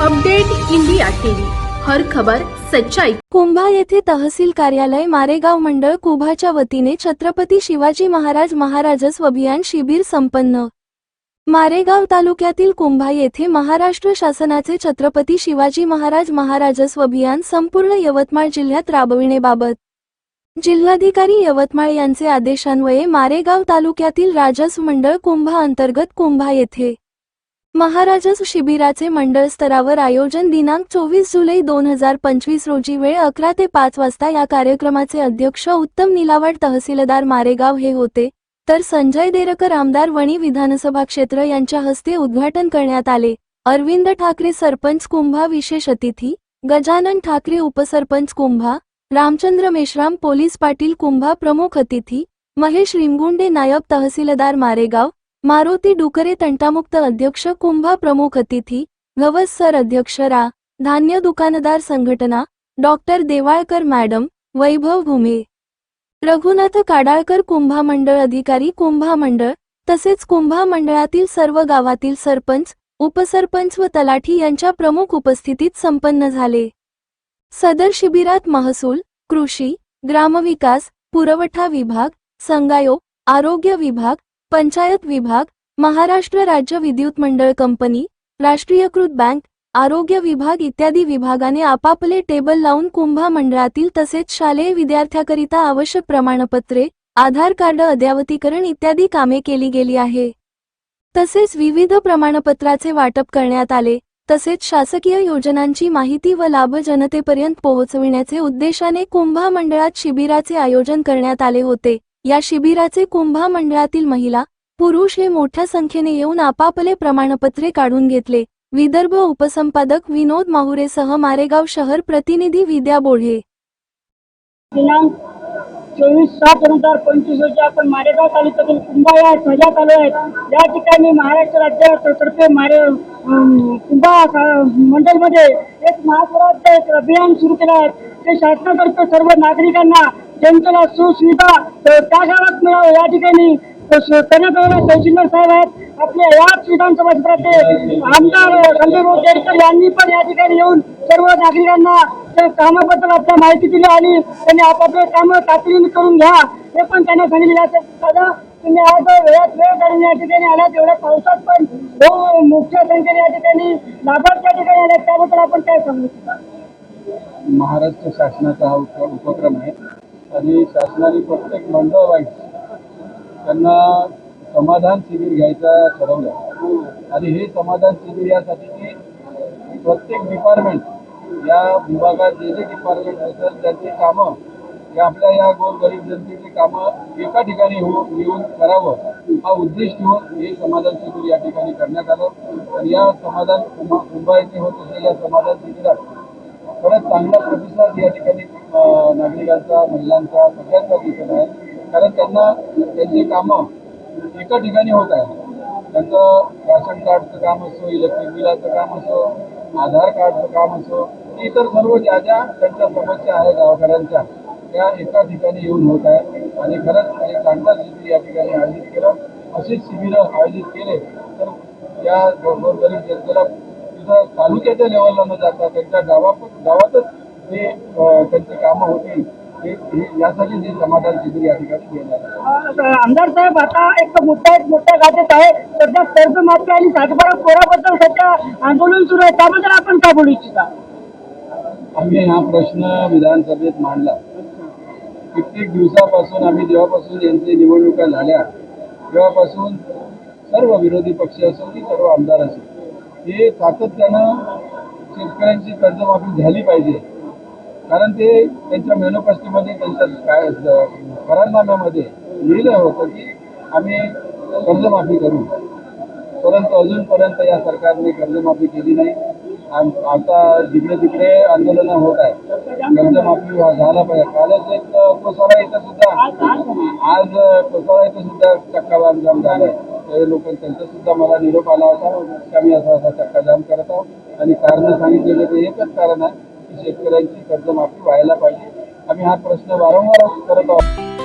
Update India TV. हर खबर सच्चाई. कुंभा येथे तहसील कार्यालय मारेगाव मंडळ कुभाच्या वतीने छत्रपती शिवाजी महाराज महाराजस अभियान शिबिर संपन्न. मारेगाव तालुक्यातील कुंभा येथे महाराष्ट्र शासनाचे छत्रपती शिवाजी महाराज महाराजस अभियान संपूर्ण यवतमाळ जिल्ह्यात राबविण्याबाबत. जिल्हाधिकारी यवतमाळ यांचे आदेशान्वये मारेगाव तालुक्यातील राजस मंडळ कुंभा अंतर्गत कुंभा येथे महाराजस शिबिराचे मंडळ स्तरावर आयोजन दिनांक चोवीस जुलै दोन हजार पंचवीस रोजी वेळ अकरा ते पाच वाजता या कार्यक्रमाचे अध्यक्ष उत्तम निलावड तहसीलदार मारेगाव हे होते. तर संजय देरकर आमदार वणी विधानसभा क्षेत्र यांच्या हस्ते उद्घाटन करण्यात आले. अरविंद ठाकरे सरपंच कुंभा विशेष अतिथी गजानन ठाकरे उपसरपंच कुंभा रामचंद्र मेश्राम पोलीस पाटील कुंभा प्रमुख अतिथी महेश रिमगुंडे नायब तहसीलदार मारेगाव मारुती डुकरे तंटामुक्त अध्यक्ष कुंभा प्रमुख अतिथी गवस सर अध्यक्ष रा धान्य दुकानदार संघटना डॉक्टर देवाळकर मॅडम वैभव भूमे. रघुनाथ काडाळकर कुंभा मंडळ अधिकारी कुंभा मंडळ तसेच कुंभा मंडळातील सर्व गावातील सरपंच उपसरपंच व तलाठी यांच्या प्रमुख उपस्थितीत संपन्न झाले. सदर शिबिरात महसूल कृषी ग्रामविकास पुरवठा विभाग संगायो आरोग्य विभाग पंचायत विभाग महाराष्ट्र राज्य विद्युत मंडळ कंपनी राष्ट्रीयकृत बँक आरोग्य विभाग इत्यादी विभागाने आपापले टेबल लावून कुंभा मंडळातील तसेच शालेय विद्यार्थ्याकरिता आवश्यक प्रमाणपत्रे आधार कार्ड अद्यावतीकरण इत्यादी कामे केली गेली आहे. तसेच विविध प्रमाणपत्राचे वाटप करण्यात आले. तसेच शासकीय योजनांची माहिती व लाभ जनतेपर्यंत पोहोचविण्याचे उद्देशाने कुंभा मंडळात शिबिराचे आयोजन करण्यात आले होते. या शिबिराचे कुंभा मंडळातील महिला पुरुष हे मोठ्या संख्येने येऊन आपापले प्रमाणपत्रे काढून घेतले. विदर्भ उपसंपादक विनोद माहुरेसह मारेगाव शहर प्रतिनिधी विद्या बोढे. दिनांक चोवीस सात दोन हजार पंचवीस रोजी आपण मारेगाव तालुक्यातील कुंभा या शहरात आलो आहेत या ठिकाणी महाराष्ट्र राज्यातर्फे मारे कुंभा मंडळमध्ये एक महास्वराज्य एक अभियान सुरू केलं आहे. ते शासनातर्फे सर्व नागरिकांना जनतेला सुसुविधा अं, त्या गावात मिळावं या ठिकाणी करण्यात तहसीलदार साहेब आहेत. आपल्या याच विधानसभा क्षेत्रातले आमदार संजय केडकर यांनी पण या ठिकाणी येऊन सर्व नागरिकांना कामाबद्दल आपल्या माहिती दिली आणि त्यांनी आपापले कामं तातडीने करून घ्या. हे पण त्यांना सांगितले असेल दादा तुम्ही आज वेळात वेळ काढून या ठिकाणी आला तेवढ्या पावसात पण हो मोठ्या संख्येने या ठिकाणी लाभार्थी या ठिकाणी आल्या त्याबद्दल आपण काय सांगू महाराष्ट्र शासनाचा हा उपक्रम आहे. आणि शासनाने प्रत्येक मंडळ वाईट त्यांना समाधान शिबिर घ्यायचा ठरवलं. आणि हे समाधान शिबिर यासाठी की प्रत्येक डिपार्टमेंट या विभागात जे जे डिपार्टमेंट असतात त्यांची कामं हे आपल्या या गोरगरीब जनतेची कामं एका ठिकाणी होऊन येऊन करावं हा उद्देश ठेवून हे समाधान शिबिर या ठिकाणी करण्यात आलं. आणि या समाधान कुंभा होत असलेल्या समाधान शिबिरात खरंच चांगला प्रतिसाद या ठिकाणी नागरिकांचा महिलांचा सगळ्यांचा दिसत आहे कारण त्यांना त्यांची कामं एका ठिकाणी होत आहे त्यांचं राशन कार्डचं काम असो इलेक्ट्रिक बिलाचं काम असो आधार कार्डचं काम असो इतर सर्व ज्या ज्या त्यांच्या समस्या आहे गावकऱ्यांच्या त्या एका ठिकाणी येऊन होत आहे आणि खरंच एक चांगला शिबिर या ठिकाणी आयोजित केलं. अशीच शिबिरं आयोजित केले तर या गोरगरीब जनतेला तालुक्याच्या लेवलला न जाता त्यांच्या गावात गावातच हे त्यांची कामं होतील हे हे- यासाठी हे समाधान शिबिर या ठिकाणी घेण्यात आलं. अं, आमदार साहेब आता एक मुद्दा एक मोठ्या गाजत आहे. सध्या कर्जमाफी आणि सातबारा कोराबद्दल सध्या आंदोलन सुरू आहे. त्याबद्दल आपण काय बोलू इच्छिता? आम्ही हा प्रश्न विधानसभेत मांडला. कित्येक दिवसापासून आम्ही जेव्हापासून यांची निवडणुका झाल्या तेव्हापासून सर्व विरोधी पक्ष असो की सर्व आमदार असो हे सातत्यानं शेतकऱ्यांची कर्जमाफी झाली पाहिजे. कारण ते त्यांच्या मॅनिफेस्टोमध्ये त्यांच्या काय करारनाम्यामध्ये लिहिलं होतं की आम्ही कर्जमाफी करू. परंतु अजूनपर्यंत या सरकारने कर्जमाफी केली नाही. आम- आता जिकडे तिकडे आंदोलनं होत आहे कर्जमाफी झाला पाहिजे. कालच एक कोसारा इथं सुद्धा आज कोसारा इथं सुद्धा चक्का जाम जाम झालाय. ते लोक त्यांचा सुद्धा मला निरोप आला होता. की आम्ही असा असा चक्का जाम करत आहोत. आणि कारण सांगितलेलं ते एकच कारण आहे की शेतकऱ्यांची कर्जमाफी व्हायला पाहिजे. आम्ही हा प्रश्न वारंवार करत आहोत.